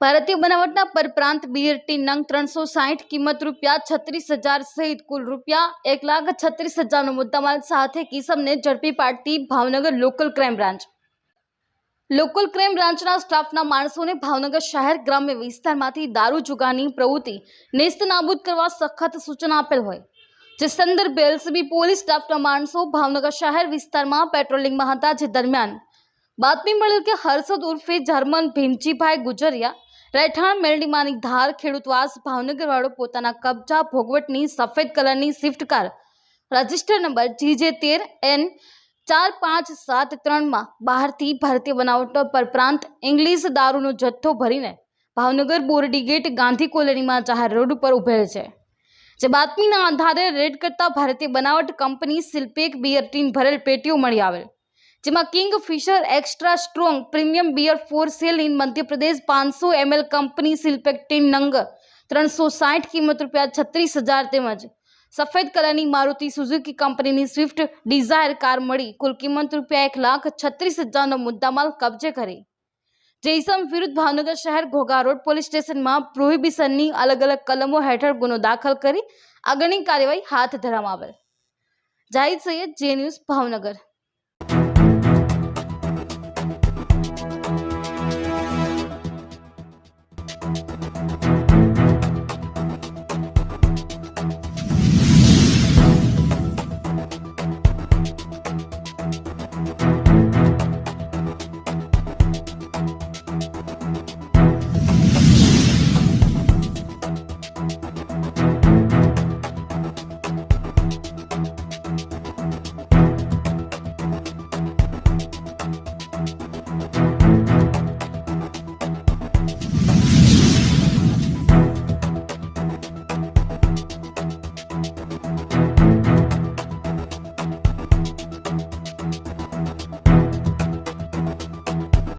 ભારતીય બનાવટના પરપ્રાંત બીઆરટી નંગ ત્રણસો સાહીઠ કિંમત રૂપિયા છત્રીસ હજાર સહિત કુલ રૂપિયા એક લાખ છત્રીસ હજારનો મુદ્દામાલ સાથે કિસમને ઝડપી પાડતી Bhavnagar local crime branch. Local crime બ્રાન્ચના સ્ટાફના માણસોને ભાવનગર શહેર ગ્રામ્ય વિસ્તારમાંથી દારૂ જુગાની પ્રવૃત્તિ નેસ્ત નાબૂદ કરવા સખત સૂચના આપેલ હોય. જે સંદર્ભે એલસીબી પોલીસ સ્ટાફના માણસો ભાવનગર શહેર વિસ્તારમાં પેટ્રોલિંગમાં હતા. જે દરમિયાન બાતમી મળેલ કે હર્ષદ ઉર્ફે જર્મન ભીમજીભાઈ ગુજરિયા રહેઠાણ મેળડીમાંની ધાર ખેડૂતવાસ ભાવનગરવાળો પોતાના કબજા ભોગવટની સફેદ કલરની Swift car. Register number GJ તેર એન ચાર પાંચ સાત ત્રણમાં બહારથી ભારતીય બનાવટનો પરપ્રાંત ઇંગ્લિશ દારૂનો જથ્થો ભરીને ભાવનગર બોરડી ગેટ ગાંધી કોલોનીમાં જાહેર રોડ ઉપર ઉભેલ છે. જે બાતમીના આધારે રેડ કરતા ભારતીય બનાવટ કંપની સિલ્પેક બિયર ટીન ભરેલ પેટીઓ મળી આવેલ. જેમાં Kingfisher extra strong premium beer for sale in Madhya Pradesh પાંચસો એમએલ કંપની સિલ્પેક્ટિન નંગ, ત્રણસો સાઠ કિંમત રૂપિયા છત્રીસ હજાર તેમજ સફેદ કલરની મારુતિ સુઝુકી કંપનીની સ્વિફ્ટ ડિઝાયર કાર મળી કુલ કિંમત રૂપિયા એક લાખ છત્રીસ હજારનો મુદ્દામાલ કબજે કરી. જૈસમ વિરુદ્ધ ભાવનગર શહેર ઘોઘા રોડ પોલીસ સ્ટેશનમાં પ્રોહિબિશનની અલગ અલગ કલમો હેઠળ ગુનો દાખલ કરી આગળની કાર્યવાહી હાથ ધરવામાં આવેલ. જાહિદ સૈયદ જે ન્યૂઝ ભાવનગર.